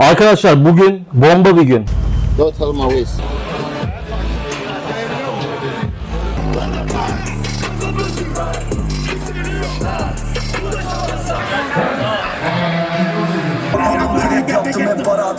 Arkadaşlar bugün bomba bir gün. Don't tell my waist. Direkt yaptım hep para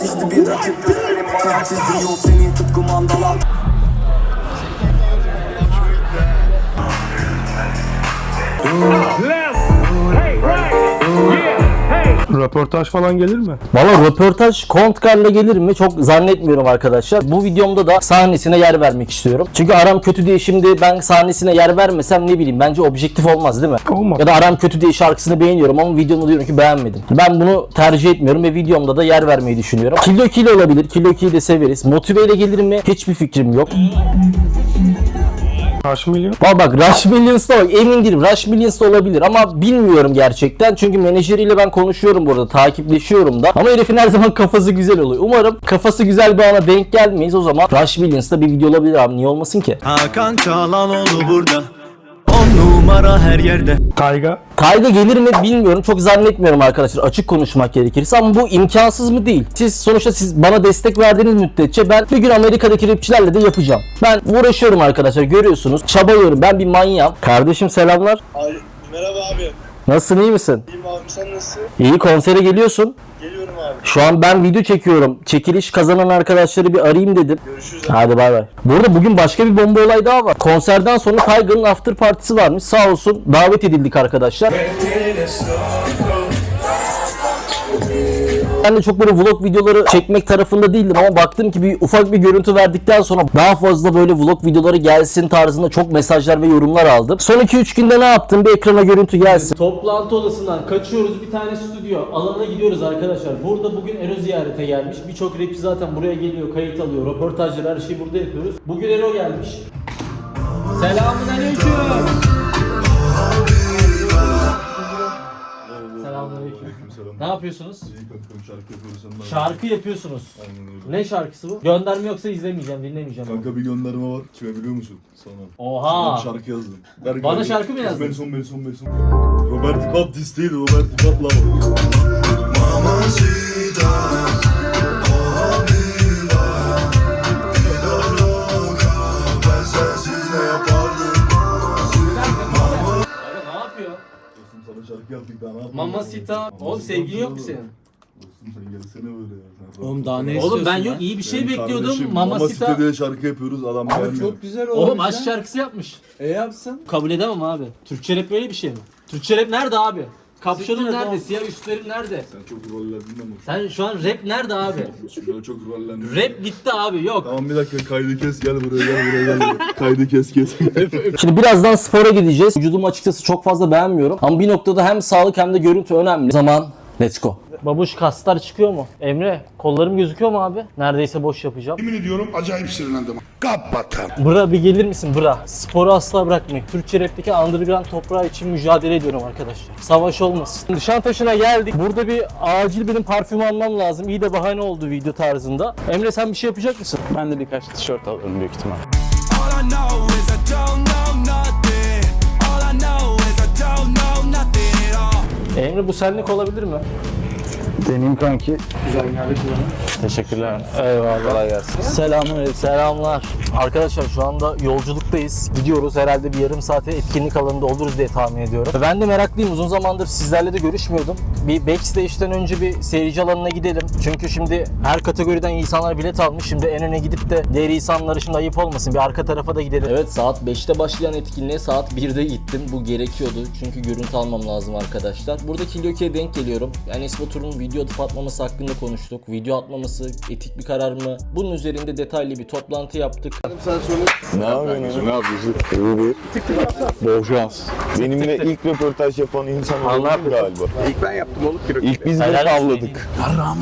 Röportaj falan gelir mi? Valla röportaj Kontkar'la gelir mi? Çok zannetmiyorum arkadaşlar. Bu videomda da sahnesine yer vermek istiyorum. Çünkü aram kötü diye şimdi ben sahnesine yer vermesem ne bileyim bence objektif olmaz değil mi? Olmaz. Ya da aram kötü diye şarkısını beğeniyorum ama videomda diyorum ki beğenmedim. Ben bunu tercih etmiyorum ve videomda da yer vermeyi düşünüyorum. Kilo kilo olabilir. Kilo kilo de severiz. Motiveyle gelir mi? Hiçbir fikrim yok. Kaç milyon? Valla bak Rush Millions'da bak emin değilim. Rush Millions'da olabilir ama bilmiyorum gerçekten. Çünkü menajeriyle ben konuşuyorum burada. Takipleşiyorum da. Ama herifin her zaman kafası güzel oluyor. Umarım kafası güzel bir ana denk gelmeyiz. O zaman Rush Millions'da bir video olabilir abi. Niye olmasın ki? Hakan Çalanoğlu burada On numara her yerde Tayga. Kayda gelir mi bilmiyorum. Çok zannetmiyorum arkadaşlar. Açık konuşmak gerekirse ama bu imkansız mı değil. Siz sonuçta siz bana destek verdiğiniz müddetçe ben bir gün Amerika'daki rapçilerle de yapacağım. Ben uğraşıyorum arkadaşlar. Görüyorsunuz. Çabalıyorum. Ben bir manyağım. Kardeşim selamlar. Abi, merhaba abi. Nasılsın iyi misin? İyiyim abi sen nasılsın? İyi konsere geliyorsun. Geliyorum. Şu an ben video çekiyorum. Çekiliş kazanan arkadaşları bir arayayım dedim. Görüşürüz abi. Hadi bay bay. Burada bugün başka bir bomba olay daha var. Konserden sonra Tiger'ın after partisi varmış. Sağ olsun davet edildik arkadaşlar. Ben de çok böyle vlog videoları çekmek tarafında değildim ama baktım ki bir ufak bir görüntü verdikten sonra daha fazla böyle vlog videoları gelsin tarzında çok mesajlar ve yorumlar aldım. Son 2-3 günde ne yaptım? Bir ekrana görüntü gelsin. Toplantı odasından kaçıyoruz. Bir tane stüdyo alanına gidiyoruz arkadaşlar. Burada bugün Ero ziyarete gelmiş. Birçok rapçi zaten buraya geliyor, kayıt alıyor. Röportajlar her şeyi burada yapıyoruz. Bugün Ero gelmiş. Selamun aleyküm. Selamun aleyküm. Ne yapıyorsunuz? şarkı yapıyoruz senden. Şarkı yapıyorsunuz. Aynen öyle. Ne şarkısı bu? Gönderme yoksa izlemeyeceğim, dinlemeyeceğim. Kanka bir gönderme var. Kime biliyor musun? Sana. Oha. Sana bir şarkı yazdım. Ver Bana şarkı mı yazdın? Benson, Benson, Benson. Robert Baptist değil, Robert Patlama. ne yaptık daha ne yapalım? Mamacita. Oğlum sevgilin yok mu senin? Dostum sen gelsene böyle ya. Sen Oğlum daha ne Oğlum ben yok iyi bir şey Benim bekliyordum. kardeşim, Mamacita. diye şarkı yapıyoruz adam Abi beğenmiyor. çok güzel olmuş Oğlum aşk şarkısı yapmış. E yapsın. Kabul edemem abi. Türkçe rap böyle bir şey mi? Türkçe rap nerede abi? Kapşonum nerede? Siyah üstlerim nerede? Sen çok rollendin ama. Sen şu an rap nerede abi? Şurada çok rollendin. rap bitti abi yok. Tamam bir dakika kaydı kes gel buraya gel buraya gel. buraya. kaydı kes kes. Şimdi birazdan spora gideceğiz. Vücudumu açıkçası çok fazla beğenmiyorum. Ama bir noktada hem sağlık hem de görüntü önemli. Zaman let's go. Babuş kaslar çıkıyor mu? Emre kollarım gözüküyor mu abi? Neredeyse boş yapacağım. Yemin ediyorum acayip sinirlendim. Kapatam. Bra bir gelir misin bra? Sporu asla bırakmayın. Türkçe rapteki underground toprağı için mücadele ediyorum arkadaşlar. Savaş olmasın. Nişantaşı'na geldik. Burada bir acil benim parfüm almam lazım. İyi de bahane oldu video tarzında. Emre sen bir şey yapacak mısın? Ben de birkaç tişört alırım büyük ihtimal. All I know is I don't know nothing All I know is I don't know nothing at all Emre bu senlik olabilir mi? Deneyim kanki. Teşekkürler. Eyvallah. Kolay gelsin. Selamun Selamlar. Arkadaşlar şu anda yolculuktayız. Gidiyoruz. Herhalde bir yarım saate etkinlik alanında oluruz diye tahmin ediyorum. Ben de meraklıyım. Uzun zamandır sizlerle de görüşmüyordum. Bir backstage'den önce bir seyirci alanına gidelim. Çünkü şimdi her kategoriden insanlar bilet almış. Şimdi en öne gidip de diğer insanlara şimdi ayıp olmasın. Bir arka tarafa da gidelim. Evet saat 5'te başlayan etkinliğe saat 1'de gittim. Bu gerekiyordu. Çünkü görüntü almam lazım arkadaşlar. Burada Kilyoki'ye denk geliyorum. Enes Batur'un video atıp atmaması hakkında konuştuk. Video atmaması etik bir karar mı? Bunun üzerinde detaylı bir toplantı yaptık. Ne yapıyorsun? Ne yapıyorsun? İyi bir. Bol şans. Benimle ilk röportaj yapan insan oldun galiba. İlk ben yaptım oğlum kilo. İlk biz Helal olsun. gırpavladık.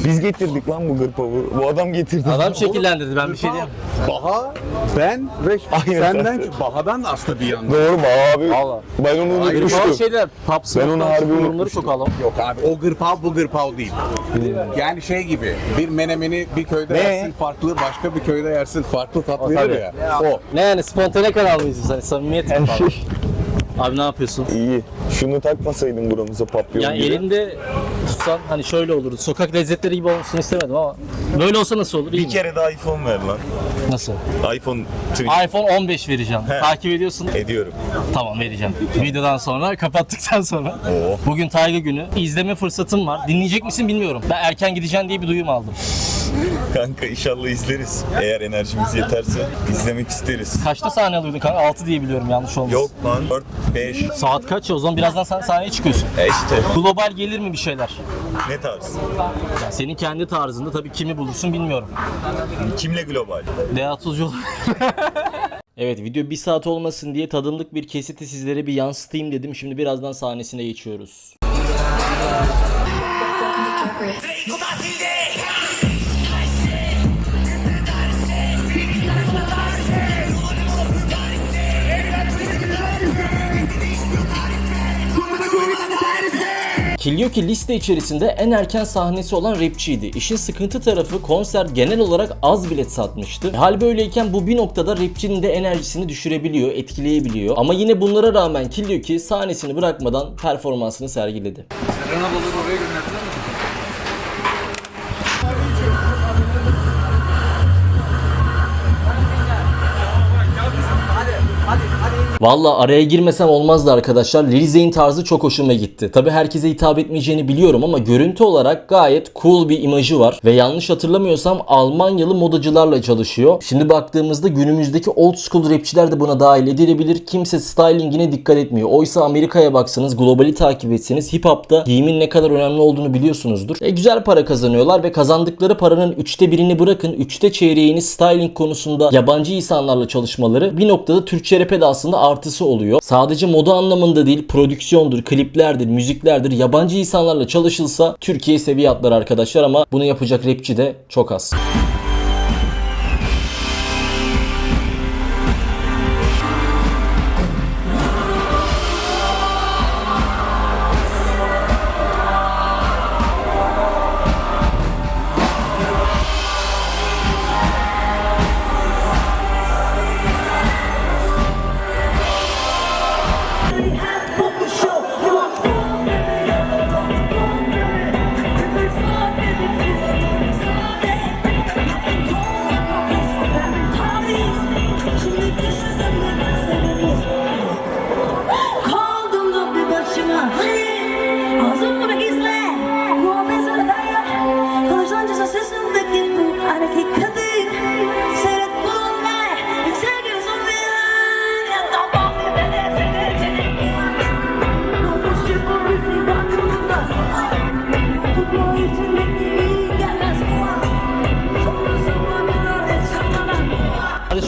Biz getirdik lan bu gırpavı. Bu adam getirdi. Adam şekillendirdi ben bir şey diyeyim. Baha, ben ve Aynen. senden ki Baha'dan aslında bir yandan. Doğru mu abi? Valla. Ben onu Bazı unutmuştum. şeyler top Ben onu harbi yorumları unutmuştum. çok alalım. Yok abi o gırpav bu gırpav değil. Yani şey gibi bir menemeni bir köyde Ne? yersin farklı başka bir köyde yersin farklı tat verir tabii. ya. O. Ne yani spontane karar mıyız sen? Samimiyet mi? Abi ne yapıyorsun? İyi. Şunu takmasaydın buramıza papyon Ya gibi. elinde olsan hani şöyle olurdu. Sokak lezzetleri gibi olmasını istemedim ama böyle olsa nasıl olur? İyi Bir mi? kere de iPhone ver lan. Nasıl? iPhone tweet iPhone 15 vereceğim. Takip ediyorsun. ediyorum. Tamam vereceğim. Videodan sonra kapattıktan sonra. Oo. Bugün Tayga günü. İzleme fırsatım var. Dinleyecek misin bilmiyorum. Ben erken gideceğim diye bir duyum aldım. Kanka inşallah izleriz. Eğer enerjimiz yeterse izlemek isteriz. Kaçta sahne alıyordun kanka? 6 diye biliyorum yanlış olmasın. Yok lan 4 5 Saat kaç ya? O zaman birazdan sen sahneye çıkıyorsun. e işte Global gelir mi bir şeyler? ne tarz? Senin kendi tarzında tabii kimi bulursun bilmiyorum. Kimle global? Deha Tuzcu. Evet video bir saat olmasın diye tadımlık bir kesiti sizlere bir yansıtayım dedim. Şimdi birazdan sahnesine geçiyoruz. Kilyoki liste içerisinde en erken sahnesi olan rapçiydi. İşin sıkıntı tarafı konser genel olarak az bilet satmıştı. Hal böyleyken bu bir noktada rapçinin de enerjisini düşürebiliyor, etkileyebiliyor. Ama yine bunlara rağmen Kilyoki sahnesini bırakmadan performansını sergiledi. Valla araya girmesem olmazdı arkadaşlar. Lil Zey'in tarzı çok hoşuma gitti. Tabi herkese hitap etmeyeceğini biliyorum ama görüntü olarak gayet cool bir imajı var. Ve yanlış hatırlamıyorsam Almanyalı modacılarla çalışıyor. Şimdi baktığımızda günümüzdeki old school rapçiler de buna dahil edilebilir. Kimse stylingine dikkat etmiyor. Oysa Amerika'ya baksanız, globali takip etseniz hip hop'ta giyimin ne kadar önemli olduğunu biliyorsunuzdur. E, güzel para kazanıyorlar ve kazandıkları paranın üçte birini bırakın, üçte çeyreğini styling konusunda yabancı insanlarla çalışmaları bir noktada Türkçe rap'e de aslında artısı oluyor. Sadece moda anlamında değil, prodüksiyondur, kliplerdir, müziklerdir, yabancı insanlarla çalışılsa Türkiye seviye atlar arkadaşlar ama bunu yapacak rapçi de çok az.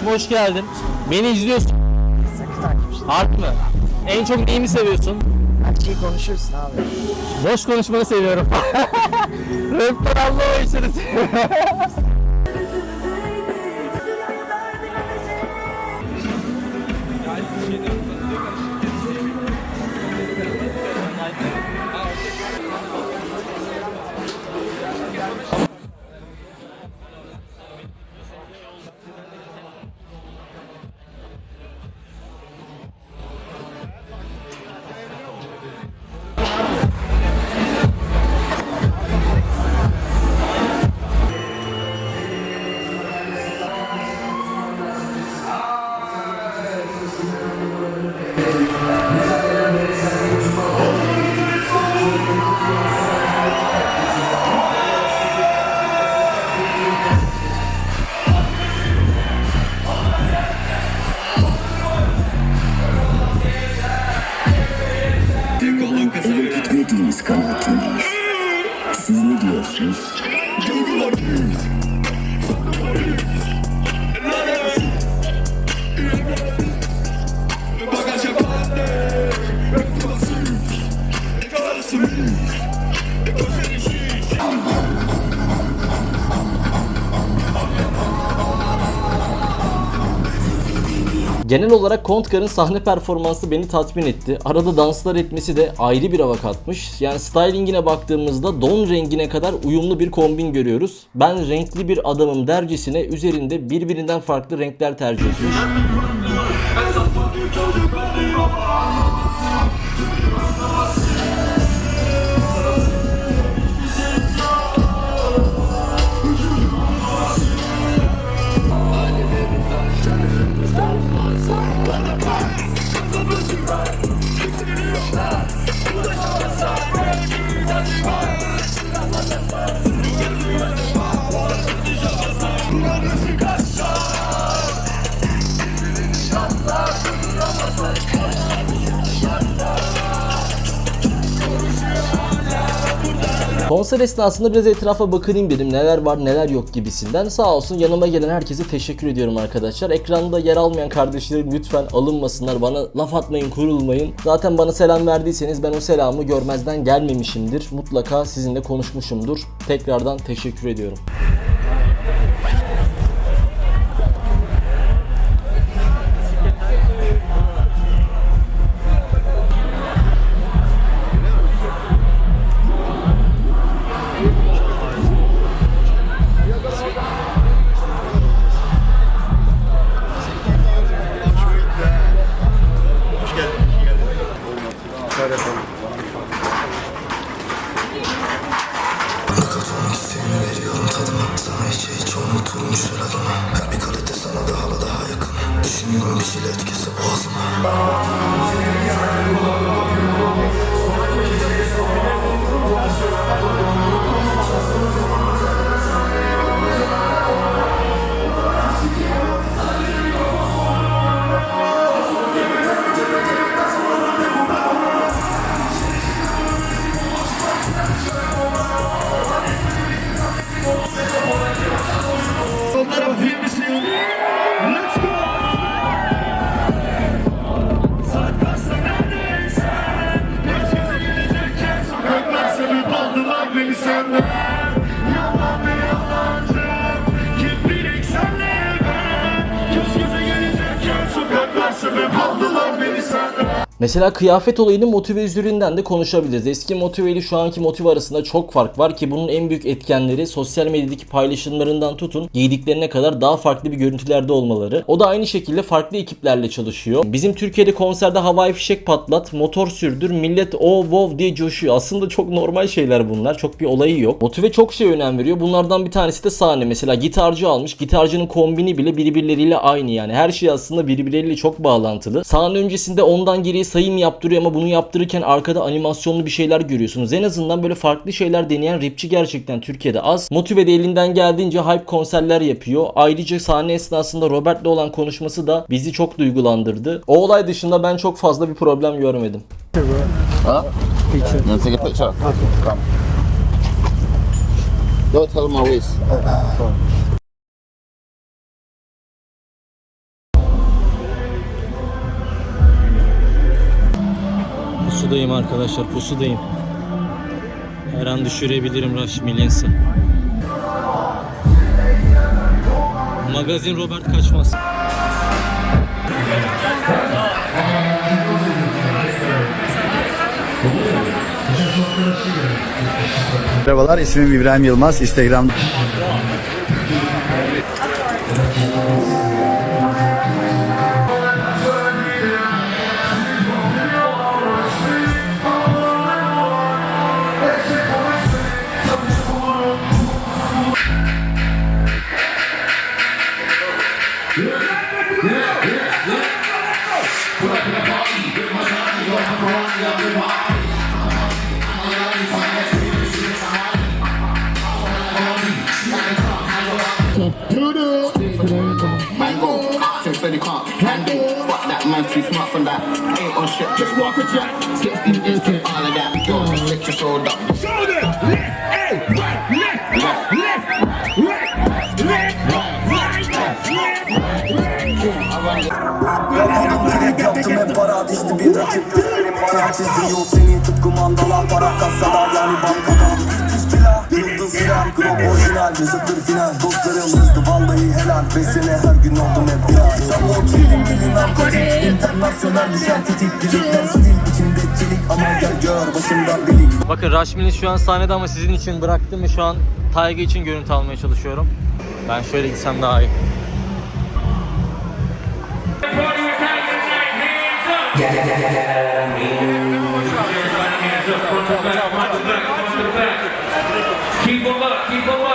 Kardeşim hoş geldin. Beni izliyorsun. Harbi mi? En çok neyimi seviyorsun? Her şeyi konuşursun abi. Boş konuşmanı seviyorum. Rapten anlamayışınız. Gitmediğimiz kanaatindeyim. Siz ne diyorsunuz? Genel olarak Kontkar'ın sahne performansı beni tatmin etti. Arada danslar etmesi de ayrı bir hava katmış. Yani stylingine baktığımızda don rengine kadar uyumlu bir kombin görüyoruz. Ben renkli bir adamım dercesine üzerinde birbirinden farklı renkler tercih etmiş. Konser esnasında biraz etrafa bakınayım dedim. Neler var neler yok gibisinden. Sağ olsun yanıma gelen herkese teşekkür ediyorum arkadaşlar. Ekranda yer almayan kardeşlerim lütfen alınmasınlar. Bana laf atmayın, kurulmayın. Zaten bana selam verdiyseniz ben o selamı görmezden gelmemişimdir. Mutlaka sizinle konuşmuşumdur. Tekrardan teşekkür ediyorum. Mesela kıyafet olayını motive üzerinden de konuşabiliriz. Eski motive ile şu anki motive arasında çok fark var ki bunun en büyük etkenleri sosyal medyadaki paylaşımlarından tutun giydiklerine kadar daha farklı bir görüntülerde olmaları. O da aynı şekilde farklı ekiplerle çalışıyor. Bizim Türkiye'de konserde havai fişek patlat, motor sürdür, millet o wow diye coşuyor. Aslında çok normal şeyler bunlar. Çok bir olayı yok. Motive çok şey önem veriyor. Bunlardan bir tanesi de sahne. Mesela gitarcı almış. Gitarcının kombini bile birbirleriyle aynı yani. Her şey aslında birbirleriyle çok bağlantılı. Sahne öncesinde ondan geriye sayım yaptırıyor ama bunu yaptırırken arkada animasyonlu bir şeyler görüyorsunuz. En azından böyle farklı şeyler deneyen rapçi gerçekten Türkiye'de az. Motive de elinden geldiğince hype konserler yapıyor. Ayrıca sahne esnasında Robert'le olan konuşması da bizi çok duygulandırdı. O olay dışında ben çok fazla bir problem görmedim. take a picture? Come. Don't tell my waist. Pusudayım arkadaşlar pusudayım. Her an düşürebilirim Rush Millions'ı. Magazin Robert kaçmaz. Merhabalar ismim İbrahim Yılmaz. Instagram too smart for that. Ain't on shit, just walk a jet. 16 inch and all of that. Yo, slick your soul up. Direkt yaptım hep para ateşli bir rakip çizdin yol seni tıpkı mandala Para kasada yani bankada Orijinal, mesuttur final Dostlarım hızlı vallahi helal sene her gün oldum hep viral Savok, film, bilim, narkotik İnternasyonel düşen tetik Birlikler stil, içimde çelik Ama gel gör başımda bilik Bakın Rush Millions şu an sahnede ama sizin için bıraktım ve şu an Tayga için görüntü almaya çalışıyorum. Ben şöyle gitsem daha iyi. Keep them up, keep them up, keep them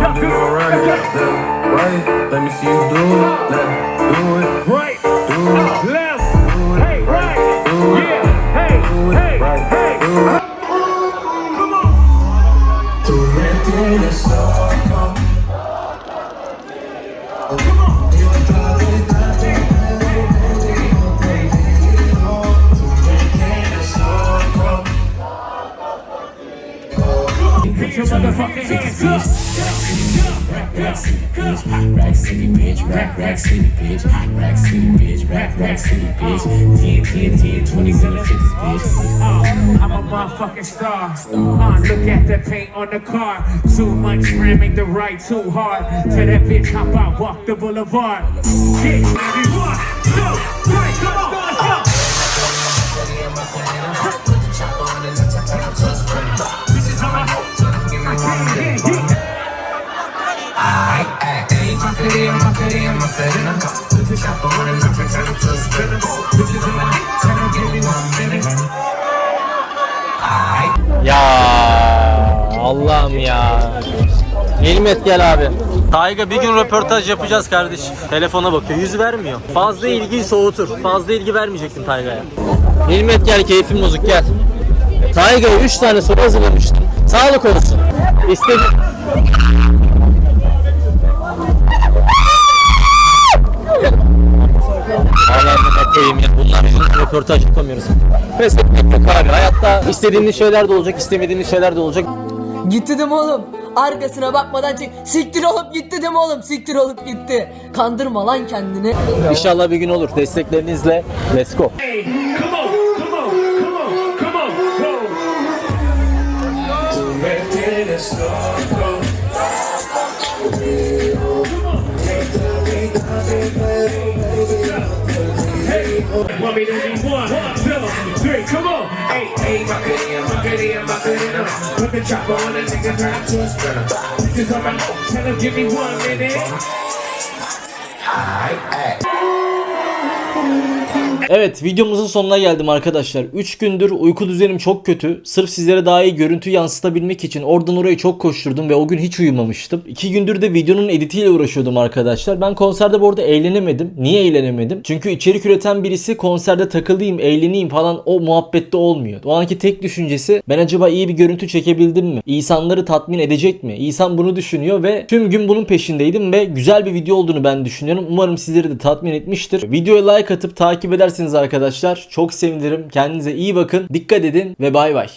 Don't do no run, get right. Let me see you do it, let do it. Right, do it. Your rack rack city bitch, rack city bitch, rack rack city bitch, 10, 10, 10, 27, 50 bitch. Oh, I'm a motherfucking star. Uh, look at the paint on the car. Too much ramming the right too hard. Tell that bitch hop out, walk the boulevard. Shit, baby, one, two, three, come on, Ya Allah'ım ya. Nimet gel abi. Tayga bir gün röportaj yapacağız kardeş. Telefona bakıyor. Yüz vermiyor. Fazla ilgi soğutur. Fazla ilgi vermeyecektin Tayga'ya. Nimet gel keyfin bozuk gel. Tayga'ya 3 tane soru hazırlamıştım. Sağlık olsun. İstedim. Allah'ım koyayım ya. Bunlar yüzünden röportaj yapamıyoruz. Pes etmek yok abi. Hayatta istediğiniz şeyler de olacak, istemediğiniz şeyler de olacak. Gitti değil mi oğlum? Arkasına bakmadan çek. Siktir olup gitti değil mi oğlum? Siktir olup gitti. Kandırma lan kendini. İnşallah bir gün olur. Desteklerinizle let's go. Hey, come want me to be one, two, three, come on. Hey, hey, Macarena, Macarena, Macarena. Put the chopper on and take a turn to a sprinter. This is on my tell him give me one minute. Evet videomuzun sonuna geldim arkadaşlar. 3 gündür uyku düzenim çok kötü. Sırf sizlere daha iyi görüntü yansıtabilmek için oradan oraya çok koşturdum ve o gün hiç uyumamıştım. 2 gündür de videonun editiyle uğraşıyordum arkadaşlar. Ben konserde bu arada eğlenemedim. Niye eğlenemedim? Çünkü içerik üreten birisi konserde takılayım, eğleneyim falan o muhabbette olmuyor. O anki tek düşüncesi ben acaba iyi bir görüntü çekebildim mi? İnsanları tatmin edecek mi? İnsan bunu düşünüyor ve tüm gün bunun peşindeydim ve güzel bir video olduğunu ben düşünüyorum. Umarım sizleri de tatmin etmiştir. Videoya like atıp takip ederseniz arkadaşlar çok sevinirim. Kendinize iyi bakın. Dikkat edin ve bay bay.